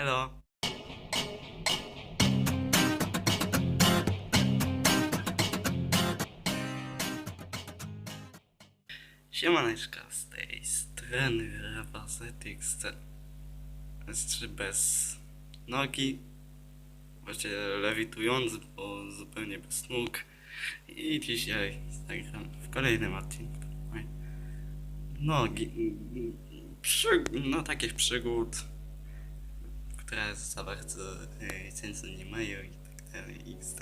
Elo. Siemaneczka z tej strony Repasetix S3 bez nogi. Właściwie lewitujący, bo zupełnie bez nóg. I dzisiaj zagram w kolejnym odcinku. Nogi. Przy, No takich przygód Które za bardzo sensu nie mają i tak dalej XD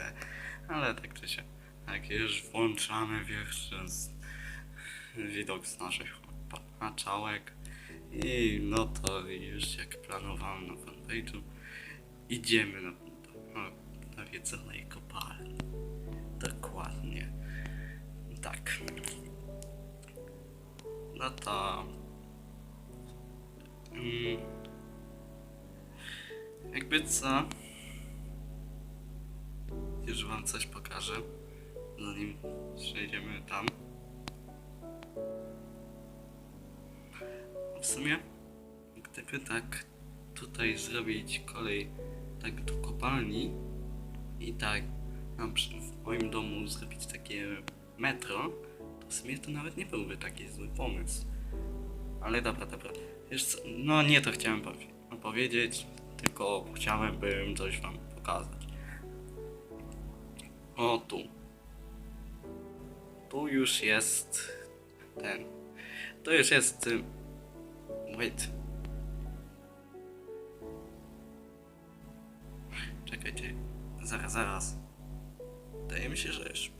Ale tak czy się już włączamy pierwszy z widok z naszych paczałek i no to już jak planowałem na fanpage'u idziemy na, na nawiedzonej kopalni. Dokładnie. Tak. No to... Mm, jakby co... Już wam coś pokażę, zanim przejdziemy tam. W sumie, gdyby tak tutaj zrobić kolej tak do kopalni i tak przy- w moim domu zrobić takie metro, to w sumie to nawet nie byłby taki zły pomysł. Ale dobra, dobra. Wiesz co, no nie to chciałem powie- no powiedzieć, tylko chciałem bym coś wam pokazać. O tu. Tu już jest ten. To już jest Wait. Czekajcie. Zaraz, zaraz. Wydaje mi się, że już...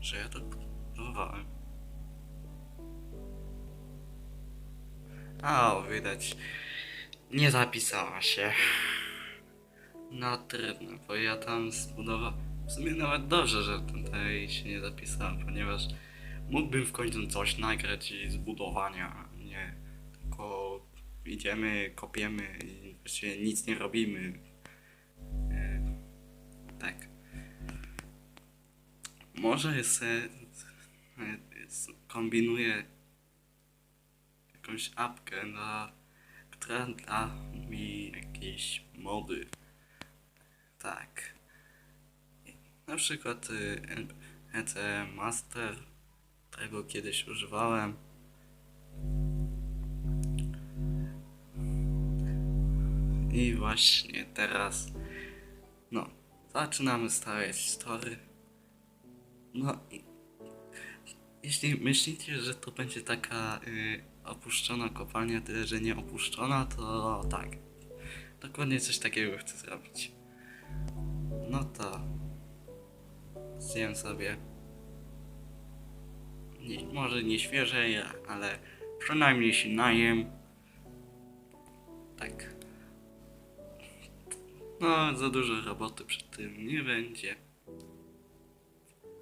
Że ja to próbowałem. A, widać. Nie zapisała się. No trudno, bo ja tam zbudowałem... W sumie nawet dobrze, że tutaj się nie zapisałem, ponieważ mógłbym w końcu coś nagrać i zbudowania, nie tylko idziemy, kopiemy i właściwie nic nie robimy. E, tak. Może se e, kombinuję jakąś apkę, na, da mi jakieś mody. Tak. Na przykład y, EC Master, którego kiedyś używałem. I właśnie teraz, no, zaczynamy stawiać story. No, i jeśli myślicie, że to będzie taka y, opuszczona kopalnia, tyle że nie opuszczona, to tak. Dokładnie coś takiego chcę zrobić. No to zjem sobie nie, może nie świeże, ale przynajmniej się najem. Tak. No, za dużo roboty przy tym nie będzie.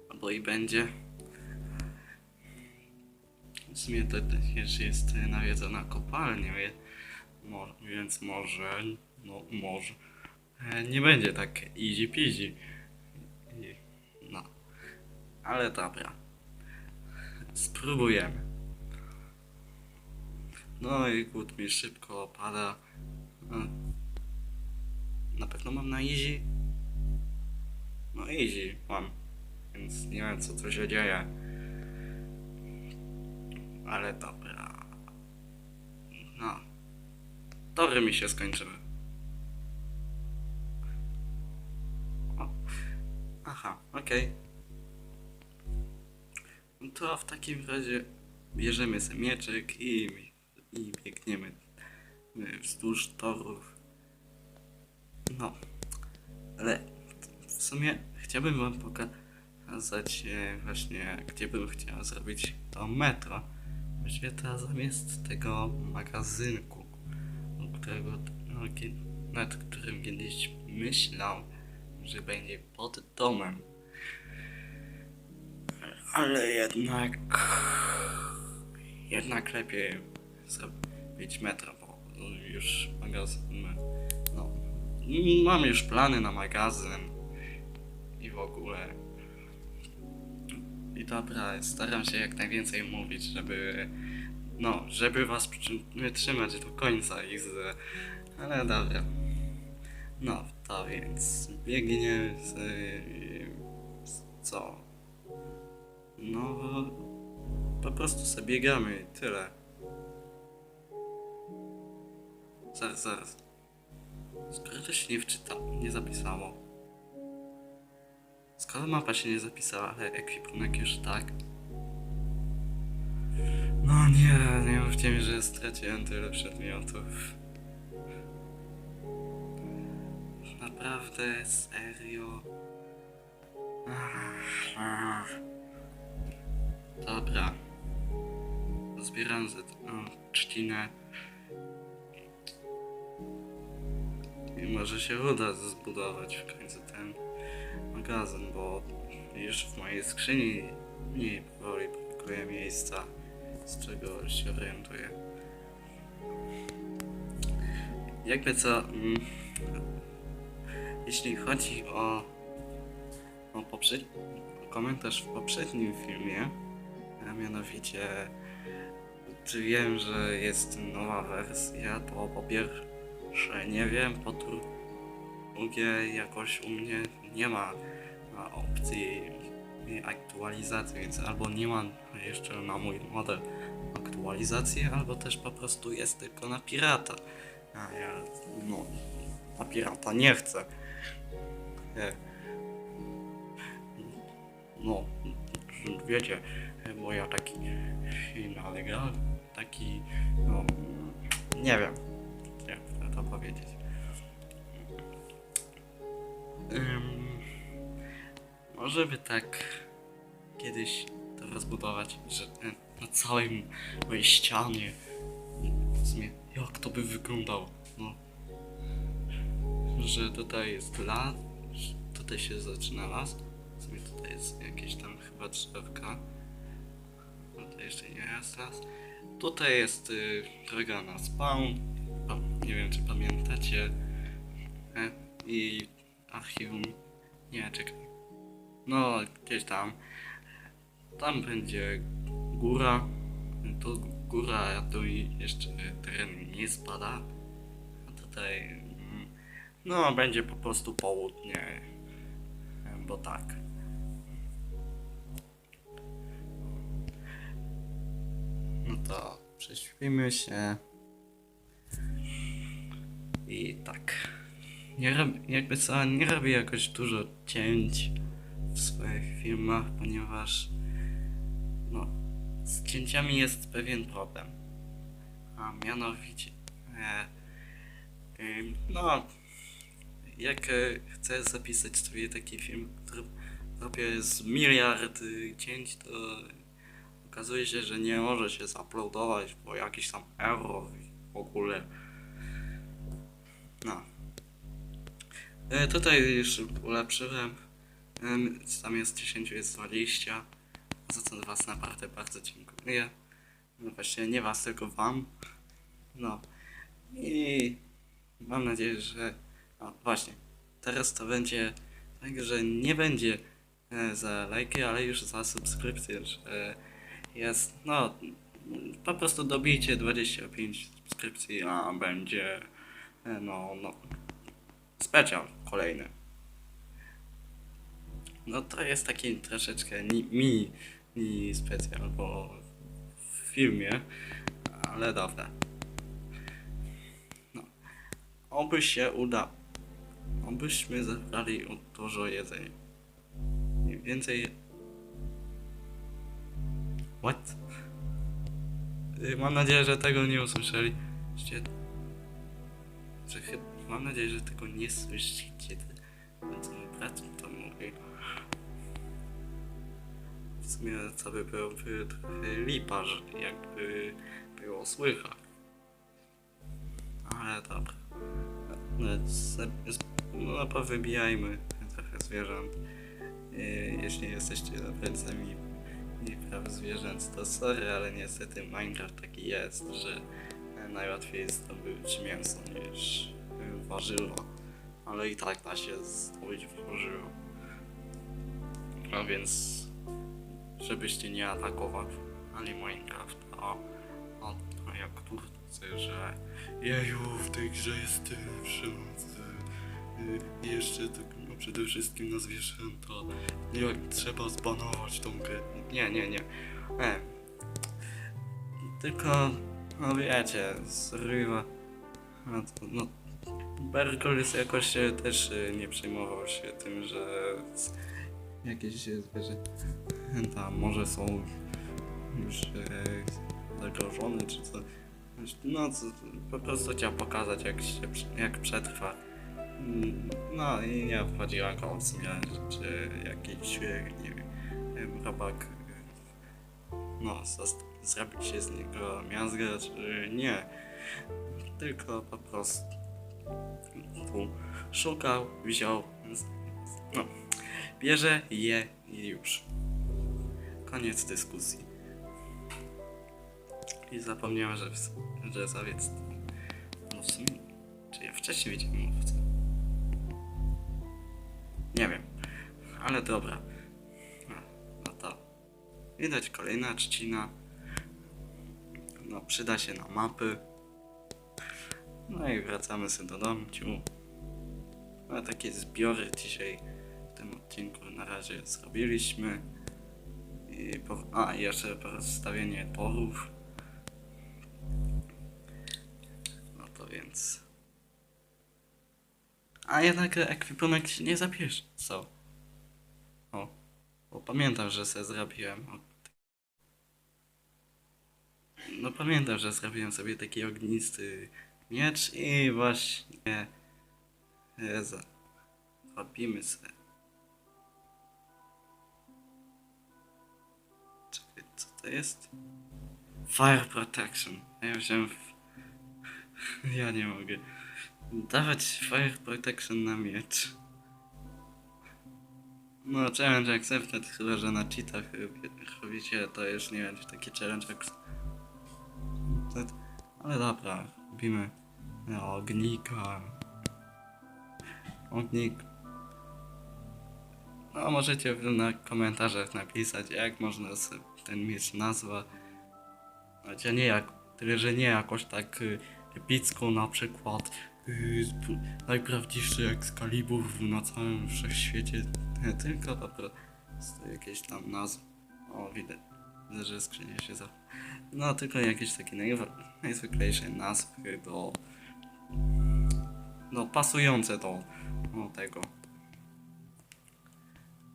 Albo i będzie. W sumie to też jest nawiedzona kopalnia, więc może, no może, e, nie będzie tak easy peasy. No, ale dobra. Spróbujemy. No i głód mi szybko opada. No. Na pewno mam na easy. No easy mam. Więc nie wiem co tu się dzieje. Ale dobra. No. Tory mi się skończyły. O. Aha, okej. No to w takim razie bierzemy sobie mieczek i, i biegniemy y, wzdłuż torów. No, ale w sumie chciałbym wam pokazać e, właśnie, gdzie bym chciał zrobić to metro. To zamiast tego magazynku, którego, no, nad którym kiedyś myślał, że będzie pod domem. Ale jednak. Jednak lepiej zrobić metro, bo już magazyn. No. Mam już plany na magazyn i w ogóle. I dobra, staram się jak najwięcej mówić, żeby No, żeby was wytrzymać do końca i z... Ale dobra. No, to więc biegnie z... z co? No, po prostu sobie biegamy i tyle. Zaraz, zaraz. Skoro to się nie wczyta, nie zapisało. Skoro mapa się nie zapisała, ale ekwipunek już tak. No nie, nie mówcie mi, że straciłem tyle przedmiotów. Naprawdę, serio. Dobra. Zbieram za trzcinę. I może się uda zbudować w końcu magazyn, bo już w mojej skrzyni mniej powoli brakuje miejsca, z czego się orientuję. Jakby co, mm, jeśli chodzi o, o poprzedni komentarz w poprzednim filmie, a mianowicie czy wiem, że jest nowa wersja, to po pierwsze nie wiem, po drugie jakoś u mnie nie ma opcji aktualizacji, więc albo nie mam jeszcze na mój model aktualizacji, albo też po prostu jest tylko na pirata. A ja no, na pirata nie chcę. Nie. No, wiecie, bo ja taki nalegal, taki, no, nie wiem, jak to powiedzieć. Ym, może by tak kiedyś to rozbudować, że e, na całej mojej ścianie, w sumie, jak to by wyglądało, no, że tutaj jest las, tutaj się zaczyna las, w sumie tutaj jest jakieś tam chyba drzewka, tutaj jeszcze nie jest las, tutaj jest y, droga na spawn, nie wiem czy pamiętacie, e, i archiwum, nie czekaj, no gdzieś tam, tam będzie góra, to góra, tu jeszcze teren nie spada, a tutaj, mm, no będzie po prostu południe, bo tak. No to prześpimy się. I tak. Nie rob, jakby co, nie robię jakoś dużo cięć w swoich filmach, ponieważ no, z cięciami jest pewien problem. A mianowicie, e, ym, no, jak e, chcę zapisać sobie taki film, który robię z miliard y, cięć, to okazuje się, że nie może się zaploadować, bo jakiś tam error w ogóle. No. E, tutaj już ulepszyłem. Em, Tam jest 10, jest 20. Za co Was naprawdę bardzo dziękuję. No właśnie, nie Was, tylko Wam. No. I mam nadzieję, że. O, właśnie. Teraz to będzie tak, że nie będzie e, za lajki, ale już za subskrypcję, że jest. No. Po prostu dobijcie 25 subskrypcji, a będzie. e, No, no. Specjal kolejny. No to jest taki troszeczkę ni- mini, mini specjal, bo w filmie, ale dobra. No. Oby się uda. Obyśmy zebrali dużo jedzenia. Mniej więcej... What? Y, Mam nadzieję, że tego nie usłyszeli. Że chyba... Mam nadzieję, że tego nie słyszycie. Co mój brat mi to mówi. W sumie co by byłoby trochę lipa, że jakby było słychać. Ale dobra. No, z- no powybijajmy trochę zwierząt. Yy, Jeśli jesteście obrońcami praw zwierząt, to sorry, ale niestety Minecraft taki jest, że e, najłatwiej zdobyć mięso niż warzywo. Ale i tak da się zdobyć warzywo. A więc żebyście nie atakowali Minecraft, o, o jak twórcy, że jeju, w tej grze jest tyle przemocy. Y, I jeszcze tak, no przede wszystkim na zwierzęta. Jak trzeba zbanować tą grę. Nie, nie, nie. E. Tylko, no wiecie, zrywa. No, to, no Bergolis jakoś się też y, nie przejmował się tym, że jakieś zwierzęta może są już e, zagrożone czy co. No po prostu chciał pokazać jak się jak przetrwa. Mm, No i nie obchodziła go w sumie, czy jakiś, e, nie wiem, em, robak no, zas- zrobi się z niego miazgę, czy nie. Tylko po prostu szukał, wziął, no, bierze, je i już. Koniec dyskusji. I zapomniała, że, że zawiec. No w sumie, czy ja wcześniej widziałem owce? Nie wiem, ale dobra. No, no to widać kolejna trzcina. No, przyda się na mapy. No i wracamy sobie do domciu. No takie zbiory dzisiaj w tym odcinku na razie zrobiliśmy. I po, a, jeszcze rozstawienie torów. No to więc... A jednak ekwipunek się nie zabierze, co? O, bo pamiętam, że se zrobiłem. No pamiętam, że zrobiłem sobie taki ognisty miecz i właśnie e, robimy sobie. Czekaj, co to jest? Fire Protection. Ja wziąłem... Ja nie mogę. Dawać Fire Protection na miecz. No, challenge accepted, chyba że na cheatach robi- robicie, to już nie będzie taki challenge accepted. Ale dobra, robimy ognika. Ognik. No, możecie na komentarzach napisać, jak można sobie ten mieć nazwa. Chociaż nie jak, tyle że nie jakoś tak y, na przykład y, najprawdziwszy Excalibur na całym wszechświecie, tylko po prostu jakieś tam nazwy. O, widać, że skrzynia się za... No, tylko jakieś takie najwa- najzwyklejsze nazwy do... No, pasujące do, do tego.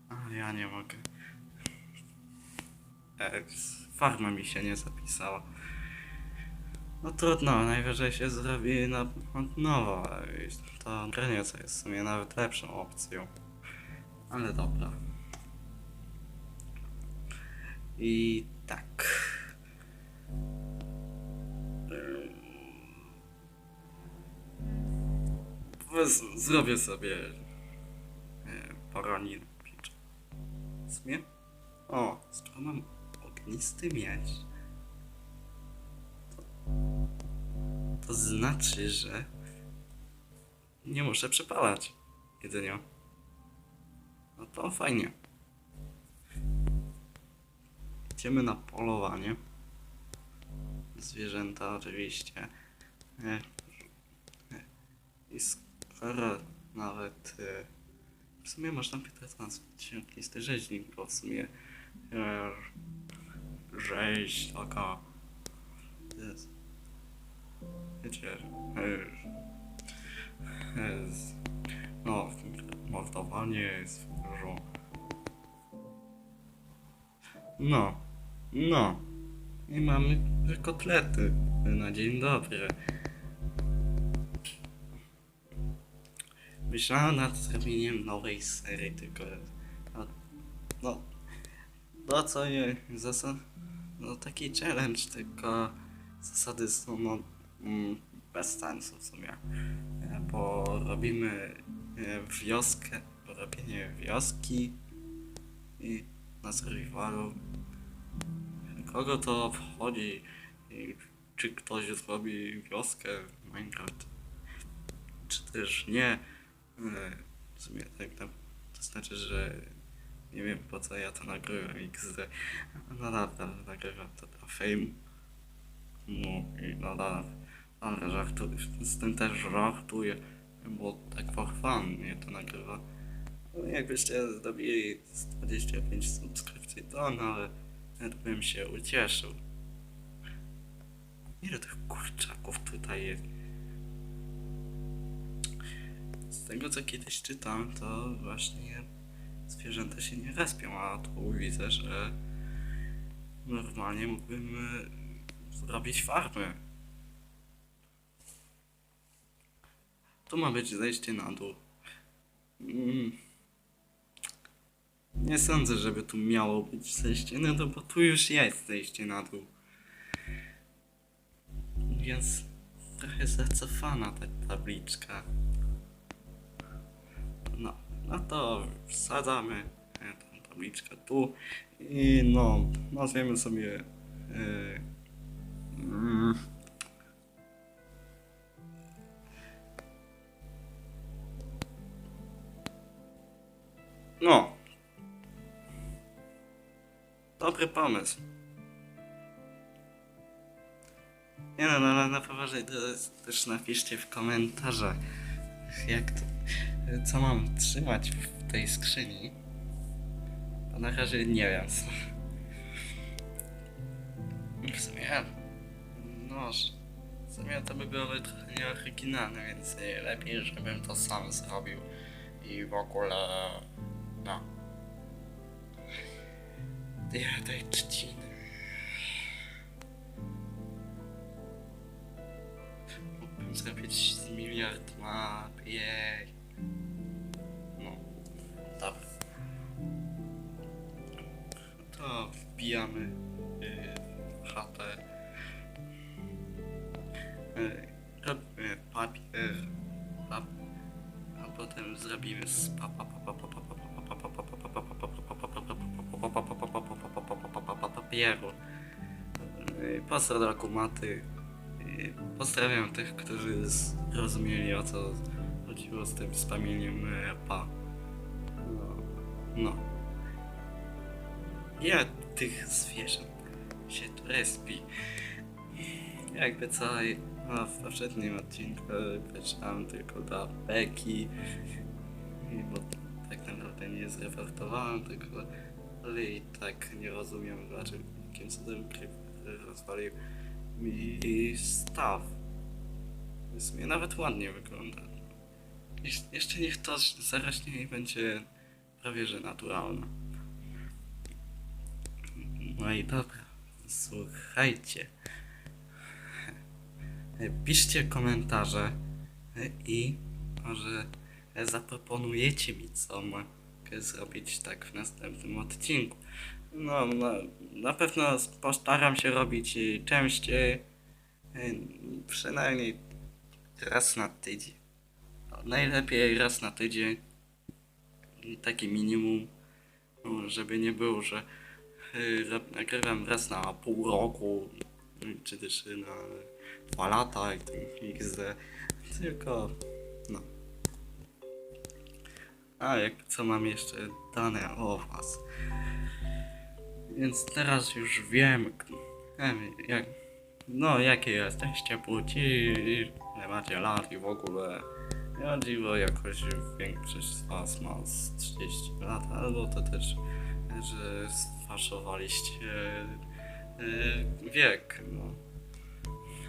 A ja nie mogę. Farma mi się nie zapisała. No trudno, najwyżej się zrobi na i To granice jest w sumie nawet lepszą opcją. Ale dobra. I tak. Zrobię sobie e, poronin. W sumie? O, skoro mam ognisty miecz, to, to znaczy, że nie muszę przepalać jedzenia. No to fajnie. Idziemy na polowanie. Zwierzęta oczywiście. E, I skoro nawet e, w sumie można pytać nazwać ognisty rzeźnik, bo w sumie e, rzeź taka jest. Wiecie, no, mordowanie jest dużo. No, no. I mamy kotlety na dzień dobry. Myślałem nad zrobieniem nowej serii, tylko... No, no, no co nie, zasad... No taki challenge, tylko zasady są no, mm, bez sensu w sumie. E, Bo robimy e, wioskę, robienie wioski i na survivalu. Kogo to obchodzi? I czy ktoś zrobi wioskę w Minecraft? Czy też nie? E, W sumie tak tam, to znaczy, że nie wiem po co ja to nagrywam XD. No dobra, nagrywam to dla fame. No i no dobra żartuję, z tym też żartuję, bo tak for fun mnie to nagrywa. No, jakbyście zrobili z 25 subskrypcji, to nawet, nawet się ucieszył. Ile tych kurczaków tutaj jest? Z tego co kiedyś czytałem, to właśnie zwierzęta się nie respią, a tu widzę, że normalnie mógłbym e, zrobić farmę. Tu ma być zejście na dół. Mm. Nie sądzę, żeby tu miało być zejście na dół, bo tu już jest zejście na dół. Więc trochę zacofana ta tabliczka. No, no to wsadzamy e, tą tabliczkę tu i no, nazwiemy sobie mm, no dobry pomysł. Nie no, no ale na poważnie też napiszcie w komentarzach jak to, co mam trzymać w tej skrzyni. Bo na razie nie wiem co w sumie noż w sumie to by było trochę nieoryginalne, więc lepiej, żebym to sam zrobił i w ogóle no ja tej trzciny. Mógłbym zrobić z miliard map jej. No dobra. To wbijamy y, chatę. Y, robimy papier pap, a potem zrobimy z pa- pa- pa- pa- papieru Y, pozdro akumaty Y, pozdrawiam tych, którzy zrozumieli o co chodziło z tym spamieniem y, pa no, no. Ja tych zwierząt się tu respi. Jakby co, no, w poprzednim odcinku patrzyłem tylko dla Beki, bo tak naprawdę nie zreportowałem tego, ale i tak nie rozumiem dlaczego, jakim cudem Creeper rozwalił mi staw. W sumie nawet ładnie wygląda. Jesz- Jeszcze niech to zarośnie i będzie prawie że naturalne. No i dobra, słuchajcie. Piszcie komentarze i może zaproponujecie mi, co zrobić tak w następnym odcinku. No, na, na pewno postaram się robić częściej, przynajmniej raz na tydzień. No, Najlepiej raz na tydzień, taki minimum, no, żeby nie było, że y, nagrywam raz na pół roku, czy też na dwa lata i XD, tylko no. A jak co mam jeszcze dane o was. Więc teraz już wiem, em, jak, no jakie jesteście płci, ile macie lat i w ogóle. Ja dziwo jakoś większość z was ma z 30 lat, albo to też, że sfałszowaliście e, wiek, no.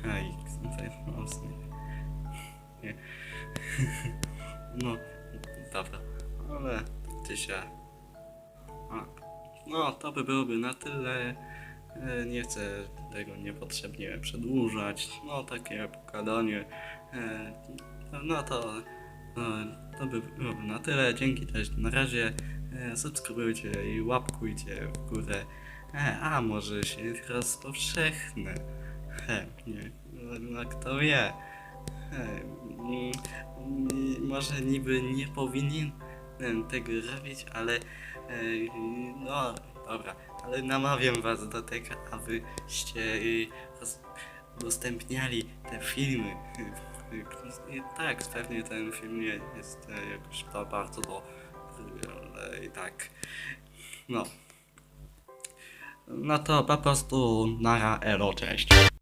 Hej, tutaj. Nie. No, dobra, ale ty się. A, no, to by byłoby na tyle. E, Nie chcę tego niepotrzebnie przedłużać. No, takie pogadanie. E, No to, e, to by byłoby na tyle. Dzięki też na razie. Subskrybujcie i łapkujcie w górę. A może się rozpowszechnę. Chętnie. No, kto wie. Mm, mm, Może niby nie powinienem tego robić, ale Ej, no, dobra, ale namawiam was do tego, abyście roz- udostępniali te filmy. Tak, pewnie ten film nie jest e, jakoś to bardzo dobry, ale i tak, no. No to po prostu nara elo, cześć.